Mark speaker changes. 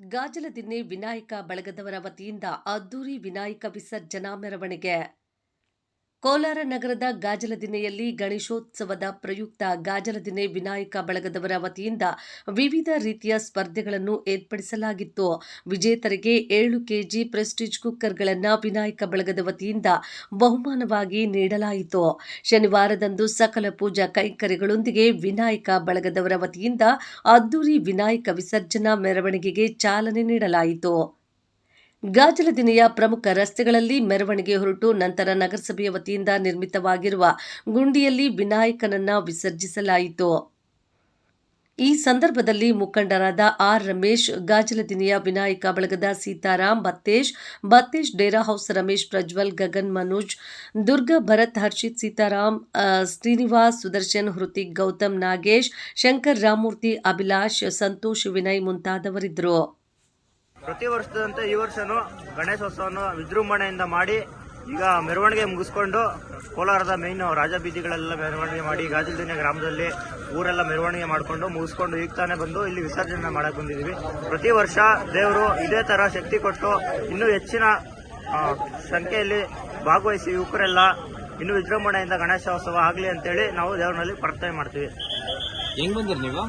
Speaker 1: ಗಾಜಲದಿನ್ನೆ ವಿನಾಯಕ ಬಳಗದವರ ವತಿಯಿಂದ ಅದ್ದೂರಿ ವಿನಾಯಕ ವಿಸರ್ಜನಾ ಮೆರವಣಿಗೆ. ಕೋಲಾರ ನಗರದ ಗಾಜಲದಿನ್ನೆಯಲ್ಲಿ ಗಣೇಶೋತ್ಸವದ ಪ್ರಯುಕ್ತ ಗಾಜಲದಿನ್ನೆ ವಿನಾಯಕ ಬಳಗದವರ ವತಿಯಿಂದ ವಿವಿಧ ರೀತಿಯ ಸ್ಪರ್ಧೆಗಳನ್ನು ಏರ್ಪಡಿಸಲಾಗಿತ್ತು. ವಿಜೇತರಿಗೆ ಏಳು ಕೆಜಿ ಪ್ರೆಸ್ಟೀಜ್ ಕುಕ್ಕರ್ಗಳನ್ನು ವಿನಾಯಕ ಬಳಗದ ವತಿಯಿಂದ ಬಹುಮಾನವಾಗಿ ನೀಡಲಾಯಿತು. ಶನಿವಾರದಂದು ಸಕಲ ಪೂಜಾ ಕೈಂಕರ್ಯಗಳೊಂದಿಗೆ ವಿನಾಯಕ ಬಳಗದವರ ವತಿಯಿಂದ ಅದ್ದೂರಿ ವಿನಾಯಕ ವಿಸರ್ಜನಾ ಮೆರವಣಿಗೆಗೆ ಚಾಲನೆ ನೀಡಲಾಯಿತು. ಗಾಜಲದಿನೆಯ ಪ್ರಮುಖ ರಸ್ತೆಗಳಲ್ಲಿ ಮೆರವಣಿಗೆ ಹೊರಟು ನಂತರ ನಗರಸಭೆಯ ವತಿಯಿಂದ ನಿರ್ಮಿತವಾಗಿರುವ ಗುಂಡಿಯಲ್ಲಿ ವಿನಾಯಕನನ್ನ ವಿಸರ್ಜಿಸಲಾಯಿತು. ಈ ಸಂದರ್ಭದಲ್ಲಿ ಮುಖಂಡರಾದ ಆರ್ ರಮೇಶ್ ಗಾಜಲದಿನೆಯ ವಿನಾಯಕ ಬಳಗದ ಸೀತಾರಾಮ್ ಬತ್ತೇಶ್ ಬತ್ತೇಶ್ ಡೇರಾ ಹೌಸ್ ರಮೇಶ್ ಪ್ರಜ್ವಲ್, ಗಗನ್ ಮನೋಜ್, ದುರ್ಗಾ ಭರತ್, ಹರ್ಷಿತ್ ಸೀತಾರಾಮ್ ಶ್ರೀನಿವಾಸ್ ಸುದರ್ಶನ್, ಹೃತಿಕ್ ಗೌತಮ್ ನಾಗೇಶ್, ಶಂಕರ್ ರಾಮಮೂರ್ತಿ ಅಭಿಲಾಷ್, ಸಂತೋಷ್ ವಿನಯ್ ಮುಂತಾದವರಿದ್ದರು.
Speaker 2: ಪ್ರತಿ ವರ್ಷದಂತೆ ಈ ವರ್ಷನೂ ಗಣೇಶೋತ್ಸವವನ್ನು ವಿಜೃಂಭಣೆಯಿಂದ ಮಾಡಿ ಈಗ ಮೆರವಣಿಗೆ ಮುಗಿಸ್ಕೊಂಡು ಕೋಲಾರದ ಮೇನ್ ರಾಜಬೀದಿಗಳೆಲ್ಲ ಮೆರವಣಿಗೆ ಮಾಡಿ ಗಾಜಲ್ದಿನ ಗ್ರಾಮದಲ್ಲಿ ಊರೆಲ್ಲ ಮೆರವಣಿಗೆ ಮಾಡಿಕೊಂಡು ಮುಗಿಸ್ಕೊಂಡು ಈಗ ತಾನೇ ಬಂದು ಇಲ್ಲಿ ವಿಸರ್ಜನೆ ಮಾಡಕ್ಕೆ ಬಂದಿದ್ದೀವಿ. ಪ್ರತಿ ವರ್ಷ ದೇವರು ಇದೇ ತರ ಶಕ್ತಿ ಕೊಟ್ಟು ಇನ್ನೂ ಹೆಚ್ಚಿನ ಸಂಖ್ಯೆಯಲ್ಲಿ ಭಾಗವಹಿಸಿ ಯುವಕರೆಲ್ಲ ಇನ್ನೂ ವಿಜೃಂಭಣೆಯಿಂದ ಗಣೇಶೋತ್ಸವ ಆಗಲಿ ಅಂತೇಳಿ ನಾವು ದೇವರಲ್ಲಿ ಪ್ರಾರ್ಥನೆ ಮಾಡ್ತೀವಿ.
Speaker 3: ಹೆಂಗ್ ಬಂದಿರಿ ನೀವು?